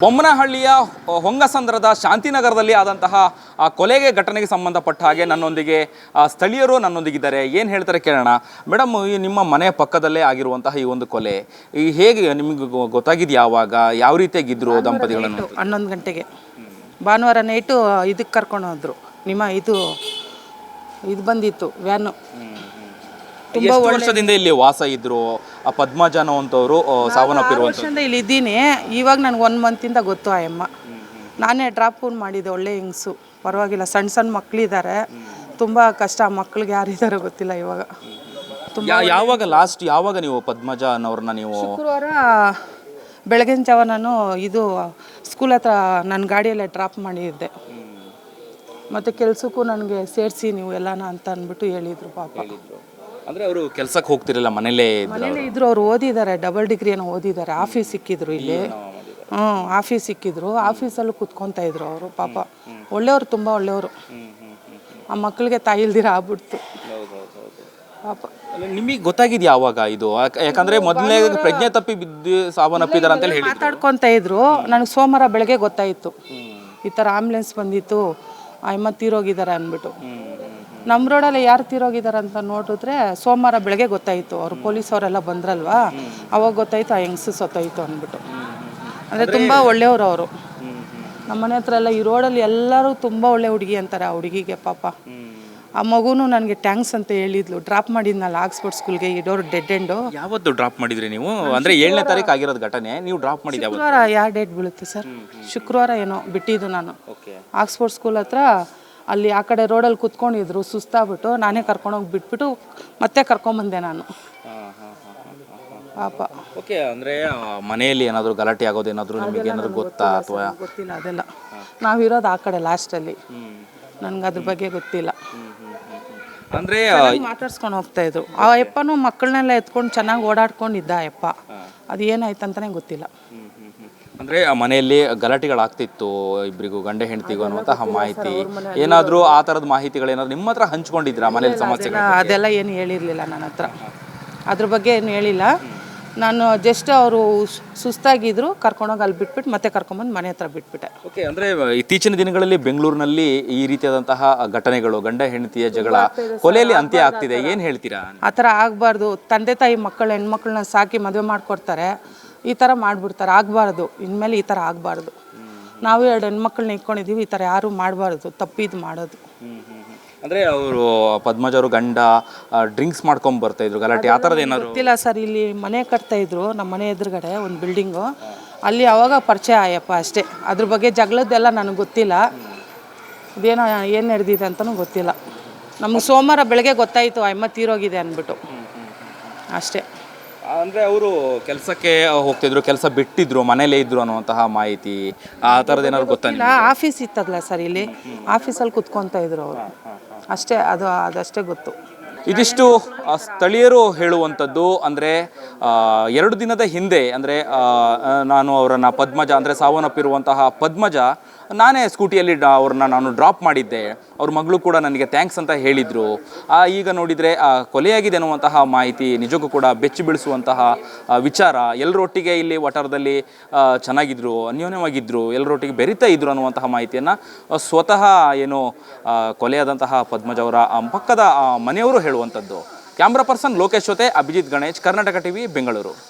ಬೊಮ್ಮನಹಳ್ಳಿಯ ಹೊಂಗಸಂದ್ರದ ಶಾಂತಿನಗರದಲ್ಲಿ ಆದಂತಹ ಆ ಕೊಲೆಗೆ ಘಟನೆಗೆ ಸಂಬಂಧಪಟ್ಟ ಹಾಗೆ ನನ್ನೊಂದಿಗೆ ಆ, ಸ್ಥಳೀಯರು ನನ್ನೊಂದಿಗಿದ್ದಾರೆ. ಏನು ಹೇಳ್ತಾರೆ ಕೇಳೋಣ. ಮೇಡಮ್ ಈ ನಿಮ್ಮ ಮನೆ ಪಕ್ಕದಲ್ಲೇ ಆಗಿರುವಂತಹ ಈ ಒಂದು ಕೊಲೆ ಈ ಹೇಗೆ ನಿಮಗೆ ಗೊತ್ತಾಗಿದ್ದು ಯಾವಾಗ? ಯಾವ ರೀತಿಯಾಗಿದ್ದರು ದಂಪತಿಗಳನ್ನು? ಹನ್ನೊಂದು ಗಂಟೆಗೆ. ಭಾನುವಾರ ನೈಟು ಇದಕ್ಕೆ ಕರ್ಕೊಂಡು ಹೋದರು. ನಿಮ್ಮ ಇದು ಇದು ಬಂದಿತ್ತು ವ್ಯಾನು. ಎಷ್ಟು ವರ್ಷದಿಂದ ಇಲ್ಲಿ ವಾಸ ಇದ್ರು ಆ ಪದ್ಮಜಾನ ಅಂತವರು ಸಾವನ್ನಪ್ಪಿರುವಂತ ವರ್ಷದಿಂದ ಇಲ್ಲಿ ಇದ್ದೀನಿ. ಇವಾಗ ನನಗೆ ಒನ್ ಮಂತಿಂದ ಗೊತ್ತು ಆ ಅಮ್ಮ. ನಾನೇ ಡ್ರಾಪ್ ಮಾಡಿದ್ದೆ ಒಳ್ಳೆ ಹಿಂಗ್ಸು. ಪರವಾಗಿಲ್ಲ ಸಣ್ಣ ಸಣ್ಣ ಮಕ್ಕಳಿದ್ದಾರೆ ತುಂಬ ಕಷ್ಟ ಆ ಮಕ್ಳಿಗೆ ಯಾರಿದ್ದಾರೆ ಗೊತ್ತಿಲ್ಲ ಇವಾಗ. ತುಂಬ ಯಾ- ಯಾವಾಗ ಲಾಸ್ಟ್ ಯಾವಾಗ ನೀವು ಪದ್ಮಜ ಅನ್ನೋರನ್ನ ನೀವು ಶುಕ್ರವಾರ ಬೆಳಗಿನ ಜಾವ ನಾನು ಇದು ಸ್ಕೂಲ್ ಹತ್ರ ನನ್ನ ಗಾಡಿಯಲ್ಲೇ ಡ್ರಾಪ್ ಮಾಡಿದ್ದೆ. ಮತ್ತು ಕೆಲ್ಸಕ್ಕೂ ನನಗೆ ಸೇರಿಸಿ ನೀವು ಎಲ್ಲಾನ ಅಂತ ಅಂದ್ಬಿಟ್ಟು ಹೇಳಿದ್ರು ಪಾಪ. ಅಂದ್ರೆ ಅವರು ಕೆಲಸಕ್ಕೆ ಹೋಗ್ತಿರಲಿಲ್ಲ ಮನೇಲೇ ಮನೆಯಲ್ಲೇ ಮನೇಲಿ ಇದ್ರು ಅವ್ರು ಓದಿದ್ದಾರೆ ಡಬಲ್ ಡಿಗ್ರಿಯನ್ನು ಓದಿದ್ದಾರೆ. ಆಫೀಸ್ ಸಿಕ್ಕಿದ್ರು ಇಲ್ಲಿ. ಹ್ಞೂ ಆಫೀಸ್ ಸಿಕ್ಕಿದ್ರು. ಆಫೀಸಲ್ಲೂ ಕುತ್ಕೊತಾ ಇದ್ರು ಅವರು ಪಾಪ. ಒಳ್ಳೆಯವರು ತುಂಬ ಒಳ್ಳೆಯವರು. ಆ ಮಕ್ಕಳಿಗೆ ತಾಯಿ ಇಲ್ದಿರ ಆಗ್ಬಿಡ್ತು. ಪಾಪ. ನಿಮಗೆ ಗೊತ್ತಾಗಿದ್ಯಾ ಯಾವಾಗ ಇದು? ಯಾಕ- ಯಾಕಂದ್ರೆ ಮೊದಲನೇ ಪ್ರಜ್ಞೆ ತಪ್ಪಿ ಬಿದ್ದು ಸಾವನ್ನಪ್ಪಿದಾರೆ ಅಂತ ಹೇಳಿ ಮಾತಾಡ್ಕೊಂತ ಇದ್ರು. ನನಗೆ ಸೋಮವಾರ ಬೆಳಗ್ಗೆ ಗೊತ್ತಾಯಿತು. ಈ ಥರ ಆಂಬ್ಯುಲೆನ್ಸ್ ಬಂದಿತ್ತು. ಅಮ್ಮ ತೀರೋಗಿದ್ದಾರೆ ಅಂದ್ಬಿಟ್ಟು. ನಮ್ಮ ರೋಡಲ್ಲಿ ಯಾರು ತೀರೋಗಿದ್ದಾರೆ ಅಂತ ನೋಡಿದ್ರೆ ಸೋಮವಾರ ಬೆಳಗ್ಗೆ ಗೊತ್ತಾಯಿತು. ಅವ್ರು ಪೊಲೀಸ್ ಅವರೆಲ್ಲ ಬಂದ್ರಲ್ವಾ? ಅವಾಗ ಗೊತ್ತಾಯ್ತು ಆ ಹೆಂಗ್ಸು ಸತ್ತೋಯ್ತು ಅಂದ್ಬಿಟ್ಟು. ಅಂದರೆ ತುಂಬ ಒಳ್ಳೆಯವರು ಅವರು. ನಮ್ಮ ಮನೆ ಹತ್ರ ಎಲ್ಲ ಈ ರೋಡಲ್ಲಿ ಎಲ್ಲರೂ ತುಂಬ ಒಳ್ಳೆ ಹುಡುಗಿ ಅಂತಾರೆ ಆ ಹುಡುಗಿಗೆ ಪಾಪ. ಆ ಮಗುನು ನನಗೆ ಟ್ಯಾಂಕ್ಸ್ ಅಂತ ಹೇಳಿದ್ಲು. ಡ್ರಾಪ್ ಮಾಡಿದ್ನಲ್ಲ ಆಕ್ಸ್ಫೋರ್ಡ್ ಸ್ಕೂಲ್ಗೆ ಈ ಡೋರ್ ಡೆಡ್ ಎಂಡು. ಯಾವತ್ತು ಡ್ರಾಪ್ ಮಾಡಿದ್ರಿ ನೀವು? ಅಂದ್ರೆ ಏಳನೇ ತಾರೀಕು ಆಗಿರೋದು ಘಟನೆ ನೀವು ಡ್ರಾಪ್ ಮಾಡಿದ ಶುಕ್ರವಾರ ಯಾವ ಡೇಟ್ ಬೀಳುತ್ತೆ ಸರ್? ಶುಕ್ರವಾರ ಏನೋ ಬಿಟ್ಟಿದ್ದು ನಾನು. ಆಕ್ಸ್ಫೋರ್ಡ್ ಸ್ಕೂಲ್ ಹತ್ರ ಅಲ್ಲಿ ಆ ಕಡೆ ರೋಡಲ್ಲಿ ಕುತ್ಕೊಂಡಿದ್ರು ಸುಸ್ತಾಗ್ಬಿಟ್ಟು ನಾನೇ ಕರ್ಕೊಂಡೋಗಿ ಬಿಟ್ಬಿಟ್ಟು ಮತ್ತೆ ಕರ್ಕೊಂಬಂದೆ ನಾನು. ಪಾಪ. ಓಕೆ ಅಂದರೆ ಮನೆಯಲ್ಲಿ ಏನಾದರೂ ಗಲಾಟೆ ಆಗೋದು ಏನಾದರೂ ನಿಮಗೆ ಏನಾದರೂ ಗೊತ್ತಾ ಅಥವಾ? ಗೊತ್ತಿಲ್ಲ ಅದೆಲ್ಲ. ನಾವಿರೋದು ಆ ಕಡೆ ಲಾಸ್ಟಲ್ಲಿ ನನಗೆ ಅದ್ರ ಬಗ್ಗೆ ಗೊತ್ತಿಲ್ಲ. ಅಂದರೆ ಮಾತಾಡ್ಸ್ಕೊಂಡು ಹೋಗ್ತಾ ಇದ್ರು. ಆ ಯಪ್ಪನೂ ಮಕ್ಕಳನ್ನೆಲ್ಲ ಎತ್ಕೊಂಡು ಚೆನ್ನಾಗಿ ಓಡಾಡ್ಕೊಂಡಿದ್ದ ಆ ಯಪ್ಪ ಅದು ಏನಾಯ್ತು ಅಂತಲೇ ಗೊತ್ತಿಲ್ಲ ಅಂದ್ರೆ ಮನೆಯಲ್ಲಿ ಗಲಾಟೆಗಳಾಗ್ತಿತ್ತು ಇಬ್ಬರಿಗೂ ಗಂಡ ಹೆಂಡತಿಗೂ ಅನ್ನುವಂತಹ ಮಾಹಿತಿ. ಏನಾದ್ರೂ ಆ ತರದ ಮಾಹಿತಿಗಳೇನಾದ್ರು ನಿಮ್ಮ ಹತ್ರ ಹಂಚ್ಕೊಂಡಿದ್ರ ಮನೇಲಿ ಸಮಸ್ಯೆ ಅದೆಲ್ಲ ಅದೆಲ್ಲ ಏನು ಹೇಳಿರಲಿಲ್ಲ ನನ್ನ ಹತ್ರ. ಅದ್ರ ಬಗ್ಗೆ ಏನು ಹೇಳಿಲ್ಲ. ನಾನು ಜಸ್ಟ್ ಅವರು ಸುಸ್ತಾಗಿದ್ರು ಕರ್ಕೊಂಡೋಗಿ ಅಲ್ಲಿ ಬಿಟ್ಬಿಟ್ಟು ಮತ್ತೆ ಕರ್ಕೊಂಬಂದು ಮನೆ ಹತ್ರ ಬಿಟ್ಬಿಟ್ಟೆ. ಓಕೆ ಅಂದ್ರೆ ಇತ್ತೀಚಿನ ದಿನಗಳಲ್ಲಿ ಬೆಂಗಳೂರಿನಲ್ಲಿ ಈ ರೀತಿಯಾದಂತಹ ಘಟನೆಗಳು ಗಂಡ ಹೆಂಡತಿಯ ಜಗಳ ಕೊಲೆಯಲ್ಲಿ ಅಂತ್ಯ ಆಗ್ತಿದೆ. ಏನ್ ಹೇಳ್ತೀರಾ? ಆ ಥರ ಆಗಬಾರ್ದು. ತಂದೆ ತಾಯಿ ಮಕ್ಕಳು ಹೆಣ್ಮಕ್ಳನ್ನ ಸಾಕಿ ಮದುವೆ ಮಾಡಿಕೊಡ್ತಾರೆ. ಈ ಥರ ಮಾಡಿಬಿಡ್ತಾರೆ ಆಗಬಾರ್ದು. ಇನ್ಮೇಲೆ ಈ ಥರ ಆಗಬಾರ್ದು. ನಾವು ಎರಡು ಹೆಣ್ಮಕ್ಳನ್ನ ಇಟ್ಕೊಂಡಿದ್ದೀವಿ ಈ ಥರ ಯಾರೂ ಮಾಡಬಾರ್ದು ತಪ್ಪಿದ್ದು ಮಾಡೋದು. ಅಂದರೆ ಅವರು ಪದ್ಮಜ ಅವರು ಗಂಡ ಡ್ರಿಂಕ್ಸ್ ಮಾಡ್ಕೊಂಡು ಬರ್ತಾ ಇದ್ರು ಗಲಾಟೆ ಆ ಥರದ್ದು ಏನಾದ್ರು? ಗೊತ್ತಿಲ್ಲ ಸರ್ ಇಲ್ಲಿ ಮನೆ ಕಟ್ತಾ ಇದ್ರು ನಮ್ಮ ಮನೆ ಎದುರುಗಡೆ ಒಂದು ಬಿಲ್ಡಿಂಗು ಅಲ್ಲಿ ಅವಾಗ ಪರಿಚಯ ಆಯಪ್ಪ ಅಷ್ಟೇ. ಅದ್ರ ಬಗ್ಗೆ ಜಗಳದ್ದೆಲ್ಲ ನನಗೆ ಗೊತ್ತಿಲ್ಲ. ಇದೇನೋ ಏನು ನಡೆದಿದೆ ಅಂತಲೂ ಗೊತ್ತಿಲ್ಲ. ನಮಗೆ ಸೋಮವಾರ ಬೆಳಗ್ಗೆ ಗೊತ್ತಾಯಿತು ಅಮ್ಮ ತೀರೋಗಿದೆ ಅಂದ್ಬಿಟ್ಟು. ಅಷ್ಟೇ. ಅಂದ್ರೆ ಅವರು ಕೆಲಸಕ್ಕೆ ಹೋಗ್ತಿದ್ರು ಕೆಲಸ ಬಿಟ್ಟಿದ್ರು ಮನೇಲೇ ಇದ್ರು ಅನ್ನುವಂತಹ ಮಾಹಿತಿ ಆ ಥರದ್ದು ಏನಾದ್ರು ಗೊತ್ತಾ ಇಲ್ಲ ಆಫೀಸ್ ಇತ್ತಲ್ಲ ಸರ್ ಇಲ್ಲಿ? ಆಫೀಸಲ್ಲಿ ಕುತ್ಕೊತಾ ಇದ್ರು ಅವರು. ಅಷ್ಟೇ ಅದು ಅದಷ್ಟೇ ಗೊತ್ತು. ಇದಿಷ್ಟು ಸ್ಥಳೀಯರು ಹೇಳುವಂಥದ್ದು, ಅಂದರೆ ಎರಡು ದಿನದ ಹಿಂದೆ, ಅಂದರೆ ನಾನು ಅವರನ್ನು ಪದ್ಮಜ, ಅಂದರೆ ಸಾವನ್ನಪ್ಪಿರುವಂತಹ ಪದ್ಮಜ, ನಾನೇ ಸ್ಕೂಟಿಯಲ್ಲಿ ಅವ್ರನ್ನ ನಾನು ಡ್ರಾಪ್ ಮಾಡಿದ್ದೆ. ಅವ್ರ ಮಗಳು ಕೂಡ ನನಗೆ ಥ್ಯಾಂಕ್ಸ್ ಅಂತ ಹೇಳಿದರು. ಈಗ ನೋಡಿದರೆ ಕೊಲೆಯಾಗಿದೆ ಅನ್ನುವಂತಹ ಮಾಹಿತಿ, ನಿಜಕ್ಕೂ ಕೂಡ ಬೆಚ್ಚಿ ಬೀಳಿಸುವಂತಹ ವಿಚಾರ. ಎಲ್ಲರೊಟ್ಟಿಗೆ ಇಲ್ಲಿ ವಟಾರದಲ್ಲಿ ಚೆನ್ನಾಗಿದ್ದರು ಅನ್ಯೋನ್ಯವಾಗಿದ್ದರು ಎಲ್ಲರೊಟ್ಟಿಗೆ ಬೆರಿತಾ ಇದ್ದರು ಅನ್ನುವಂತಹ ಮಾಹಿತಿಯನ್ನು ಸ್ವತಃ ಏನು ಕೊಲೆಯಾದಂತಹ ಪದ್ಮಜ ಅವರ ಪಕ್ಕದ ಮನೆಯವರು ಹೇಳುವಂಥದ್ದು. ಕ್ಯಾಮ್ರಾ ಪರ್ಸನ್ ಲೋಕೇಶ್ ಜೊತೆ ಅಭಿಜಿತ್ ಗಣೇಶ್ ಕರ್ನಾಟಕ ಟಿವಿ ಬೆಂಗಳೂರು.